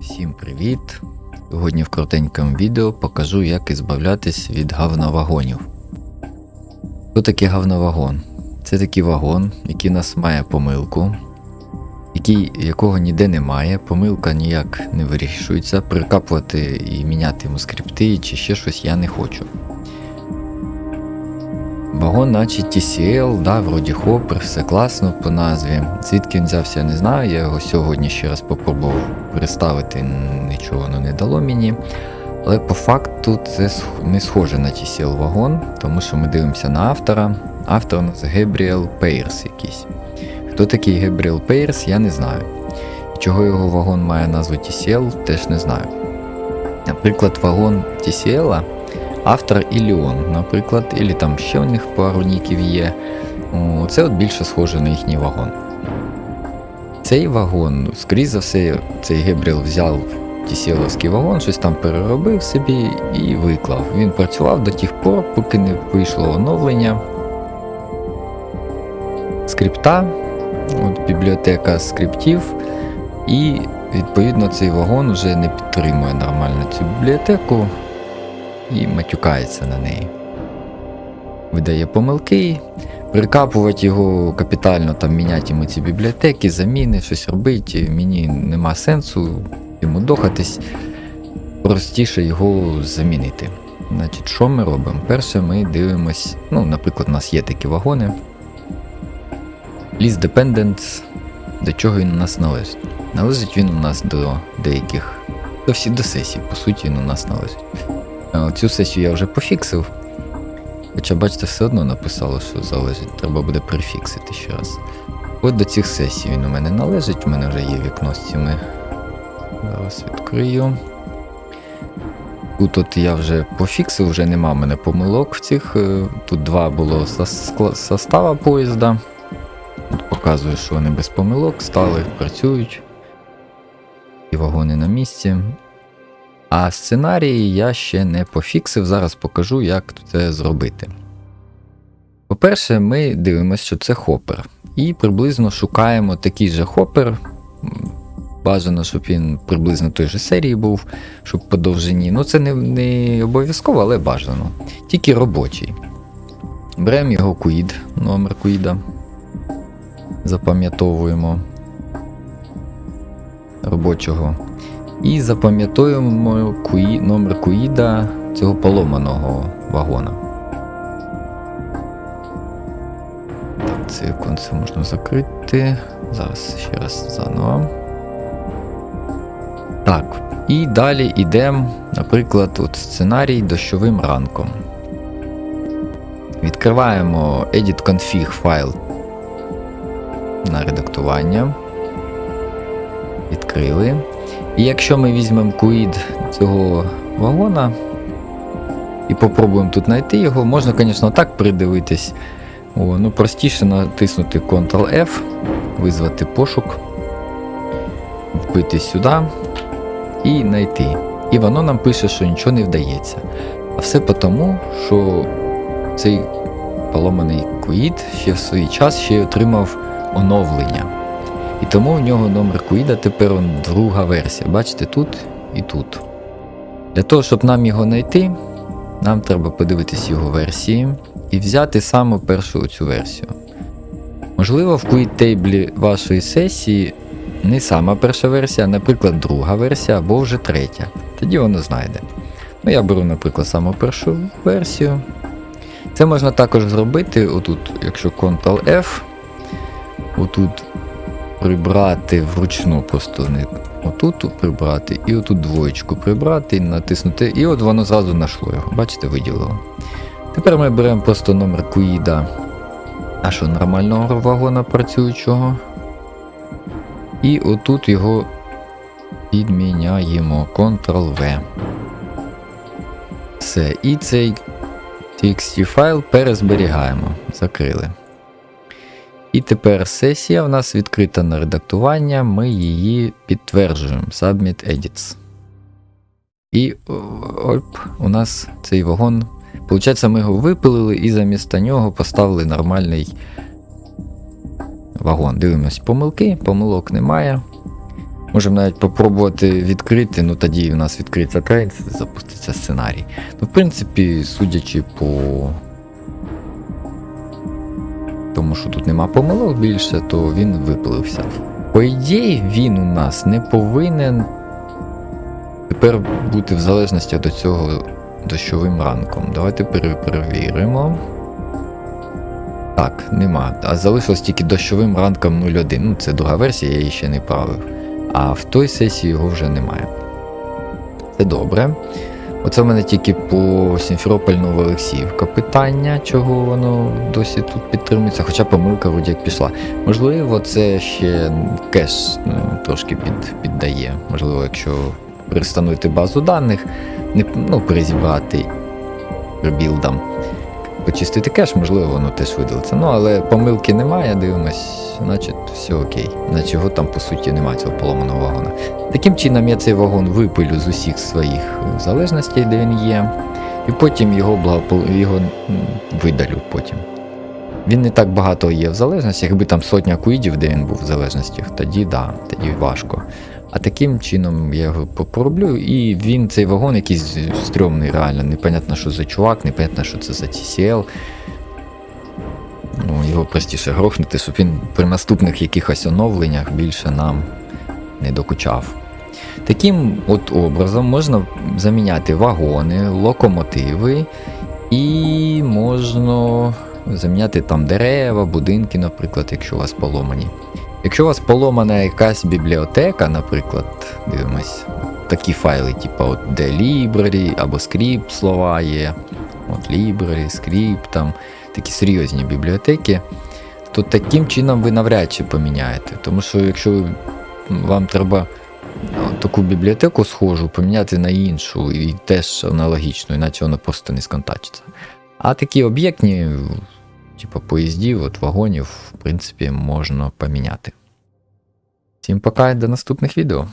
Всім привіт! Сьогодні в коротенькому відео покажу, як ізбавлятись від гавновагонів. Що таке гавновагон? Це такий вагон, який у нас має помилку, який, якого ніде немає, помилка ніяк не вирішується, прикапувати і міняти йому скрипти чи ще щось я не хочу. Вагон, наче TCL, да, вроді хопер, все класно по назві. Звідки він взявся, я не знаю. Я його сьогодні ще раз попробував переставити, нічого воно не дало мені. Але по факту це не схоже на TCL вагон, тому що ми дивимося на автора. Автор у нас Гебріел Пейрс якийсь. Хто такий Гебріел Пейрс, я не знаю. Чого його вагон має назву TCL, теж не знаю. Наприклад, вагон TCL автор Іліон, наприклад, і там ще у них пару ніків є. Це от більше схоже на їхній вагон. Цей вагон, скоріш за все, цей Гебріел взяв тісіловський вагон, щось там переробив собі і виклав. Він працював до тих пор, поки не вийшло оновлення скрипта, от бібліотека скриптів, і відповідно цей вагон вже не підтримує нормально цю бібліотеку і матюкається на неї. Видає помилки, прикапувати його капітально, там міняти йому ці бібліотеки, заміни, щось робити. Мені нема сенсу йому дохатись. Простіше його замінити. Значить, що ми робимо? Перше, ми дивимось, ну, наприклад, у нас є такі вагони. List Dependents, до чого він у нас належить? Належить він у нас до деяких, до всі до сесій, по суті, він у нас належить. Цю сесію я вже пофіксив. Хоча, бачите, все одно написало, що залежить, треба буде прифіксити ще раз. От до цих сесій він у мене належить, у мене вже є вікно з цими. Зараз відкрию. Тут от я вже пофіксив, вже нема в мене помилок в цих. е, Тут два було состава поїзда. Тут показує, що вони без помилок стали, працюють. І вагони на місці. А сценарії я ще не пофіксив, зараз покажу, як це зробити. По-перше, ми дивимося, що це хопер. І приблизно шукаємо такий же хопер. Бажано, щоб він приблизно той же серії був, щоб по довжині. Ну, це не, не обов'язково, але бажано. Тільки робочий. Беремо його куїд, номер куїда. Запам'ятовуємо робочого. І запам'ятовуємо куї, номер куїда цього поломаного вагона. Так, це віконце можна закрити. Зараз ще раз заново. Так, і далі йдемо, наприклад, от сценарій дощовим ранком. Відкриваємо edit config файл на редактування. Відкрили. І якщо ми візьмемо куїд цього вагона і попробуємо тут знайти його, можна, звісно, так придивитись. О, ну простіше натиснути Ctrl-F, визвати пошук, вбити сюди і знайти. І воно нам пише, що нічого не вдається. А все тому, що цей поломаний куїд ще в свій час ще отримав оновлення. І тому в нього номер куїда тепер друга версія. Бачите, тут і тут. Для того, щоб нам його знайти, нам треба подивитись його версії і взяти саме першу цю версію. Можливо, в куїд тейблі вашої сесії не сама перша версія, а, наприклад, друга версія або вже третя. Тоді воно знайде. Ну, я беру, наприклад, саму першу версію. Це можна також зробити, отут, якщо Ctrl-F, отут прибрати вручну просто не отут прибрати, і отут двоєчку прибрати, і натиснути, і от воно зразу знайшло його. Бачите, виділило. Тепер ми беремо просто номер куїда нашого нормального вагона працюючого. І отут його підміняємо Ctrl-V. Все. І цей TXT файл перезберігаємо. Закрили. І тепер сесія в нас відкрита на редактування, ми її підтверджуємо. Submit Edits. І оп, у нас цей вагон. Получається, ми його випилили і замість нього поставили нормальний вагон. Дивимось помилки, помилок немає. Можемо навіть попробувати відкрити, ну тоді у нас відкриться трейд, запуститься сценарій. Ну, в принципі, судячи по тому, що тут нема помилок більше, то він випилився. По ідеї, він у нас не повинен тепер бути в залежності до цього дощовим ранком. Давайте перевіримо. Так, нема. А залишилось тільки дощовим ранком 01. Ну, це друга версія, я її ще не правив. А в той сесії його вже немає. Це добре. Оце в мене тільки по Сімферополь Новоолексіївка питання, чого воно досі тут підтримується, хоча помилка вроді як пішла. Можливо, це ще кеш ну, трошки під, піддає. Можливо, якщо перестановити базу даних, не, ну, перезібрати ребілдам, почистити кеш, можливо, воно теж видалиться. Ну, але помилки немає, дивимось, значить все окей. Значить його там по суті немає цього поломаного вагона. Таким чином я цей вагон випилю з усіх своїх залежностей, де він є, і потім його благопол... його видалю потім. Він не так багато є в залежності, якби там сотня куїдів, де він був в залежностях, тоді да, тоді важко. А таким чином я його пороблю, і він цей вагон якийсь стрьомний, реально. Непонятно, що за чувак, непонятно, що це за TCL. Ну, його простіше грохнути, щоб він при наступних якихось оновленнях більше нам не докучав. Таким от образом можна заміняти вагони, локомотиви і можна заміняти там дерева, будинки, наприклад, якщо у вас поломані. Якщо у вас поломана якась бібліотека, наприклад, дивимось, такі файли, типу от де library або script слова є. От library, script, там такі серйозні бібліотеки, то таким чином ви навряд чи поміняєте. Тому що якщо вам треба таку бібліотеку схожу поміняти на іншу, і теж аналогічну, іначе воно просто не сконтачиться. А такі об'єктні, типу поїздів, от вагонів, в принципі, можна поміняти. Всім пока і до наступних відео.